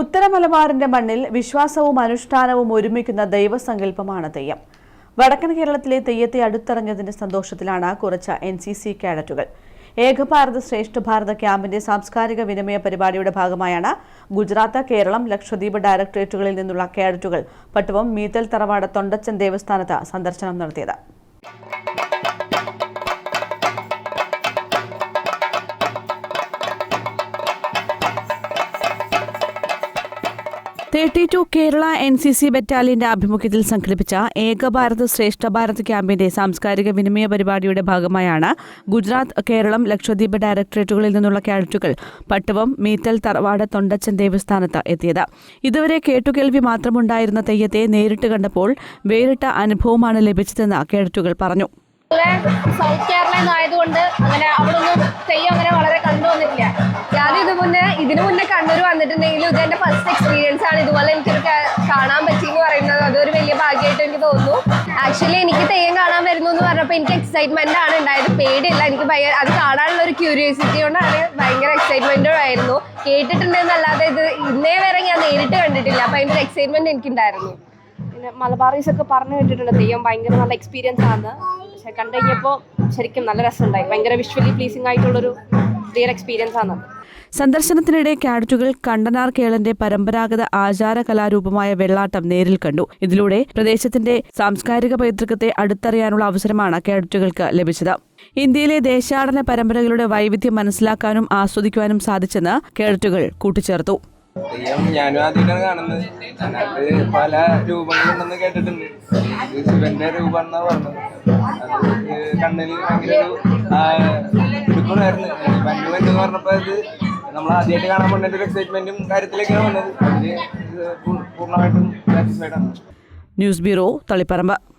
ഉത്തര മലബാറിന്റെ മണ്ണിൽ വിശ്വാസവും അനുഷ്ഠാനവും ഒരുമിക്കുന്ന ദൈവസങ്കല്പമാണ് തെയ്യം. വടക്കൻ കേരളത്തിലെ തെയ്യത്തെ അടുത്തറിഞ്ഞതിന്റെ സന്തോഷത്തിലാണ് കുറച്ച എൻ സി സി കാഡറ്റുകൾ. ഏകഭാരത് ശ്രേഷ്ഠ ഭാരത ക്യാമ്പിന്റെ സാംസ്കാരിക വിനിമയ പരിപാടിയുടെ ഭാഗമായാണ് ഗുജറാത്ത് കേരളം ലക്ഷദ്വീപ് ഡയറക്ടറേറ്റുകളിൽ നിന്നുള്ള കാഡറ്റുകൾ. പട്ടുവം മീത്തൽ തറവാട് തൊണ്ടച്ചൻ ദേവസ്ഥാനത്ത് സന്ദർശനം നടത്തിയത്. Thirty two Kerala N C C ബറ്റാലിയന്റെ ആഭിമുഖ്യത്തിൽ സംഘടിപ്പിച്ച ഏകഭാരത് ശ്രേഷ്ഠ ഭാരത് ക്യാമ്പിന്റെ സാംസ്കാരിക വിനിമയ പരിപാടിയുടെ ഭാഗമായാണ് ഗുജറാത്ത് കേരളം ലക്ഷദ്വീപ് ഡയറക്ടറേറ്റുകളിൽ നിന്നുള്ള കാഡറ്റുകൾ പട്ടവം മീത്തൽ തറവാട് തൊണ്ടച്ചൻ ദേവസ്ഥാനത്ത് എത്തിയത്. ഇതുവരെ കേട്ടുകേൾവി മാത്രമുണ്ടായിരുന്ന തെയ്യത്തെ നേരിട്ട് കണ്ടപ്പോൾ വേറിട്ട അനുഭവമാണ് ലഭിച്ചതെന്ന് കേഡറ്റുകൾ പറഞ്ഞു. സൗത്ത് ഇതിനു മുന്നേ കണ്ണൂർ വന്നിട്ടുണ്ടെങ്കിലും ഇത് എന്റെ ഫസ്റ്റ് എക്സ്പീരിയൻസ് ആണ്. ഇതുപോലെ എനിക്കൊരു കാണാൻ പറ്റി എന്ന് പറയുന്നത് അതൊരു വലിയ ഭാഗ്യമായിട്ട് എനിക്ക് തോന്നുന്നു. ആക്ച്വലി എനിക്ക് തെയ്യം കാണാൻ വരുന്നു എന്ന് പറഞ്ഞപ്പോൾ എനിക്ക് എക്സൈറ്റ്മെന്റ് ആണ് ഉണ്ടായത്. പേടിയില്ല എനിക്ക് ഭയങ്കര അത് കാണാനുള്ള ഒരു ക്യൂരിയോസിറ്റി കൊണ്ടാണ് ഭയങ്കര എക്സൈറ്റ്മെന്റും ആയിരുന്നു. കേട്ടിട്ടുണ്ടെന്നല്ലാതെ ഇത് ഇന്നേ വരെ ഞാൻ നേരിട്ട് കണ്ടിട്ടില്ല. അപ്പൊ അതിന്റെ എക്സൈറ്റ്മെന്റ് എനിക്കുണ്ടായിരുന്നു. പിന്നെ മലബാറീസ് ഒക്കെ പറഞ്ഞു കേട്ടിട്ടുണ്ട് തെയ്യം ഭയങ്കര നല്ല എക്സ്പീരിയൻസ് ആണ് പക്ഷെ കണ്ടു കഴിഞ്ഞപ്പോൾ ശരിക്കും നല്ല രസമുണ്ടായി. ഭയങ്കര വിഷ്വലി പ്ലീസിംഗ് ആയിട്ടുള്ളൊരു റിയൽ എക്സ്പീരിയൻസ് ആണ്. സന്ദർശനത്തിനിടെ കാഡറ്റുകൾ കണ്ടനാർ കേളന്റെ പരമ്പരാഗത ആചാര കലാരൂപമായ വെള്ളാട്ടം നേരിൽ കണ്ടു. ഇതിലൂടെ പ്രദേശത്തിന്റെ സാംസ്കാരിക പൈതൃകത്തെ അടുത്തറിയാനുള്ള അവസരമാണ് കാഡറ്റുകൾക്ക് ലഭിച്ചത്. ഇന്ത്യയിലെ ദേശാടന പരമ്പരകളുടെ വൈവിധ്യം മനസ്സിലാക്കാനും ആസ്വദിക്കുവാനും സാധിച്ചെന്ന് കേഡറ്റുകൾ കൂട്ടിച്ചേർത്തു. തെയ്യം ഞാനും ആദ്യമായിട്ടാണ് കാണുന്നത്. അതിനകത്ത് പല രൂപങ്ങളുണ്ടെന്ന് കേട്ടിട്ടുണ്ട്. ശിവന്റെ രൂപം എന്നാ പറഞ്ഞത്. അത് കണ്ണിൽ ഭയങ്കര ഒരു എടുക്കണമായിരുന്നു ബാംഗ്ലൂർ എന്ന് പറഞ്ഞപ്പോൾ ഇത് നമ്മൾ ആദ്യമായിട്ട് കാണാൻ പോകുന്ന ഒരു എക്സൈറ്റ്മെന്റും കാര്യത്തിലേക്കാണ് വന്നത്. പൂ- പൂർണമായിട്ടും സാറ്റിസ്ഫൈഡ് ആണ്. News bureau Taliparamba.